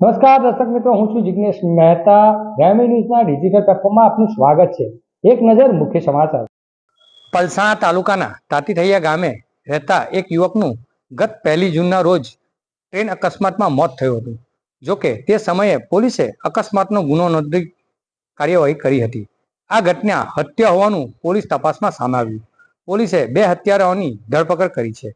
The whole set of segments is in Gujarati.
નમસ્કાર દર્શક મિત્રો, હું છું જિગ્નેશ મહેતા. ગ્રામી ન્યૂઝના ડિજિટલ પ્લેટફોર્મમાં આપનું સ્વાગત છે. એક નજર મુખ્ય સમાચાર. પલસાણા તાલુકાના તાતીથૈયા ગામે રહેતા એક યુવકનું ગત પહેલી જૂનના રોજ ટ્રેન અકસ્માતમાં મોત થયું હતું. જોકે તે સમયે પોલીસે અકસ્માતનો ગુનો નોંધી કાર્યવાહી કરી હતી. આ ઘટના હત્યા હોવાનું પોલીસ તપાસમાં સામે આવ્યું. પોલીસે બે હત્યારાઓની ધરપકડ કરી છે.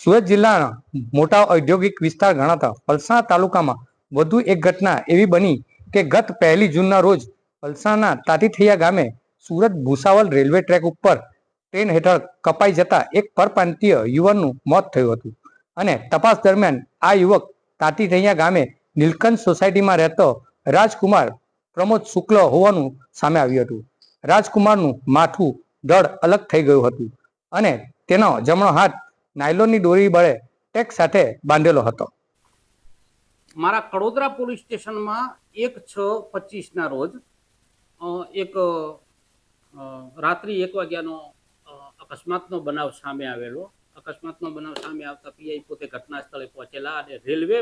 સુરત જિલ્લાના મોટા ઔદ્યોગિક વિસ્તાર ગણાતા પલસાણા તાલુકામાં વધુ એક ઘટના એવી બની કે ગત પહેલી જૂનના રોજ પલસાણા તાતીથૈયા ગામે સુરત ભૂસાવલ રેલવે ટ્રેક ઉપર ટ્રેન હેઠળ કપાઈ જતા એક પરપ્રાંતીય યુવાનનું મોત થયું હતું. અને તપાસ દરમિયાન આ યુવક તાતીથૈયા ગામે નીલકંઠ સોસાયટીમાં રહેતો રાજકુમાર પ્રમોદ શુક્લ હોવાનું સામે આવ્યું હતું. રાજકુમારનું માથું દળ અલગ થઈ ગયું હતું અને તેનો જમણો હાથ નાયલોનની દોરી બળે ટેક સાથે બાંધેલો હતો. મારા કડોદરા પોલીસ સ્ટેશનમાં એક છ પચીસના રોજ એક રાત્રિ એક વાગ્યાનો અકસ્માતનો બનાવ સામે આવેલો. અકસ્માતનો બનાવ સામે આવતા પીઆઈ પોતે ઘટના સ્થળે પહોંચેલા અને રેલવે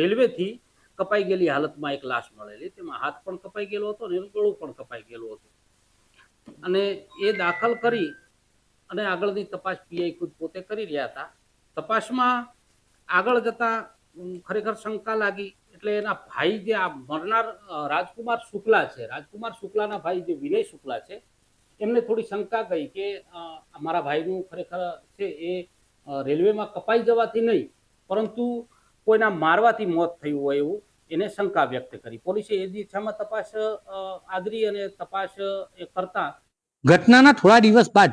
રેલવેથી કપાઈ ગયેલી હાલતમાં એક લાશ મળેલી. તેમાં હાથ પણ કપાઈ ગયેલો હતો અને ગળું પણ કપાઈ ગયેલું હતું. અને એ દાખલ કરી અને આગળની તપાસ પીઆઈ ખુદ પોતે કરી રહ્યા હતા. તપાસમાં આગળ જતા ખરેખર શંકા લાગી એટલે એના ભાઈ જે આ મરનાર રાજકુમાર શુક્લા છે, રાજકુમાર શુક્લાના ભાઈ જે વિનય શુક્લા છે, એમને થોડી શંકા ગઈ કે મારા ભાઈનું ખરેખર છે એ રેલવેમાં કપાઈ જવાથી નહીં, પરંતુ કોઈના મારવાથી મોત થયું હોય એવું એને શંકા વ્યક્ત કરી. પોલીસે એ દિશામાં તપાસ આદરી અને તપાસ કરતા ઘટનાના થોડા દિવસ બાદ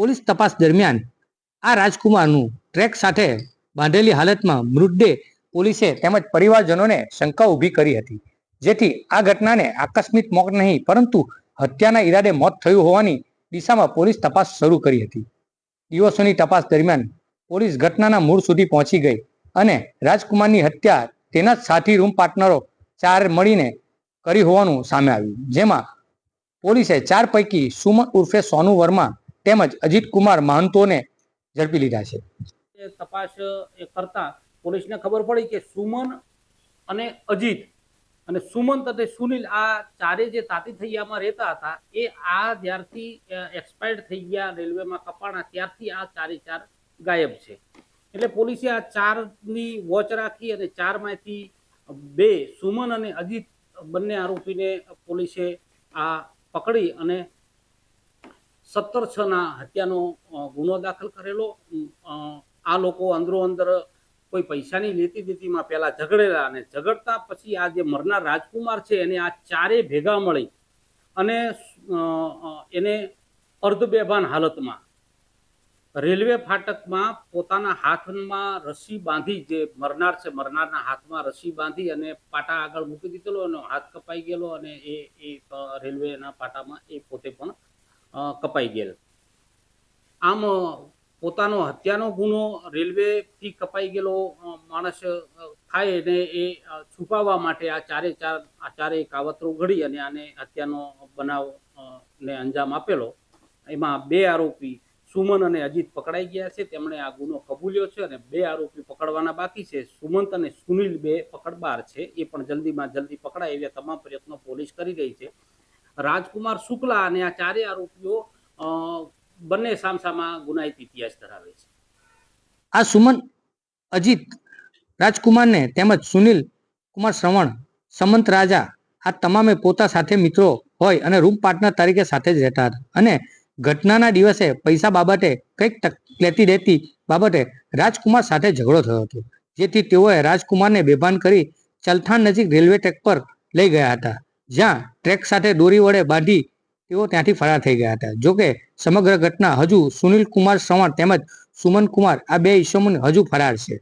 પોલીસ તપાસ દરમિયાન આ રાજકુમારનું ટ્રેક સાથે બાંધેલી હાલતમાં મૃતદેહ પોલીસે તેમજ પરિવારજનોને શંકા ઊભી કરી હતી. જેથી આ ઘટનાને આકસ્મિક મોત નહીં, પરંતુ હત્યાના ઈરાદે મોત થયું હોવાની દિશામાં પોલીસ તપાસ શરૂ કરી હતી. દિવસોની તપાસ દરમિયાન પોલીસ ઘટનાના મૂળ સુધી પહોંચી ગઈ અને રાજકુમારની હત્યા તેના જ સાથી રૂમ પાર્ટનરો ચાર મળીને કરી હોવાનું સામે આવ્યું, જેમાં પોલીસે ચાર પૈકી સુમન ઉર્ફે સોનુ વર્મા તેમજ અજીત કુમાર મહંતોને ઝડપી લીધા છે. તપાસ કરતા પોલીસને ખબર પડી કે સુમન અને અજીત અને સુમન તથે સુનિલ આ ચારે જે તાતી થૈયામાં રહેતા હતા, એ આ જ્યારથી એક્સપાયર્ડ થઈ ગયા રેલવેમાં કપાણા, ત્યારથી આ ચારે ચાર ગાયબ છે. એટલે પોલીસે આ ચારની વોચ રાખી અને ચારમાંથી બે સુમન અને અજીત બંને આરોપીને પોલીસે આ પકડી અને સત્તર છ હત્યાનો ગુનો દાખલ કરેલો. આ લોકો અંદરો અંદર કોઈ પૈસાની લેતી દેતીમાં પહેલાં ઝઘડેલા અને ઝઘડતા પછી આ જે મરનાર રાજકુમાર છે એને આ ચારે ભેગા મળી અને એને અર્ધ બેભાન હાલતમાં રેલવે ફાટકમાં પોતાના હાથમાં રસી બાંધી, જે મરનાર છે મરનારના હાથમાં રસી બાંધી અને પાટા આગળ મૂકી દીધેલો અને હાથ કપાઈ ગયેલો અને એ એ રેલવેના પાટામાં એ પોતે પણ કપાઈ ગયેલ. આમ પોતાનો હત્યાનો ગુનો રેલવેથી કપાઈ ગયેલો માણસ થાય અને એ છુપાવવા માટે આ ચારે ચાર, આ ચારે કાવતરું ઘડી અને આને હત્યાનો બનાવ ને અંજામ આપેલો. એમાં બે આરોપી સુમન અને અજીત પકડાઈ ગયા છે. તેમણે આ ગુનો કબૂલ્યો છે અને બે આરોપી પકડવાના બાકી છે. સુમંત અને સુનિલ બે પકડબાર છે. એ પણ જલ્દીમાં જલ્દી પકડાય એવા તમામ પ્રયત્નો પોલીસ કરી રહી છે. રાજકુમાર શુક્લા અને આ ચારે આરોપીઓ બંને સામસામા ગુનાહિત ઇતિહાસ ધરાવે છે. આ સુમન અજીત રાજકુમારને તેમજ સુનિલ કુમાર શ્રવણ, સમંત રાજા, આ તમામે પોતા સાથે મિત્રો હોય અને રૂમ પાર્ટનર તરીકે સાથે જ રહેતા હતા. અને ઘટનાના દિવસે પૈસા બાબતે કંઈક તક લેતી દેતી બાબતે રાજકુમાર સાથે ઝઘડો થયો હતો, જેથી તેઓએ રાજકુમારને બેભાન કરી ચલથાણ નજીક રેલવે ટ્રેક પર લઈ ગયા હતા. જ્યાં ટ્રેક સાથે દોરી વડે બાંધી તેઓ ત્યાંથી ફરાર થઈ ગયા હતા. જોકે સમગ્ર ઘટના હજુ સુનિલ કુમાર શ્રવણ તેમજ સુમન કુમાર આ બે ઈસમોને હજુ ફરાર છે.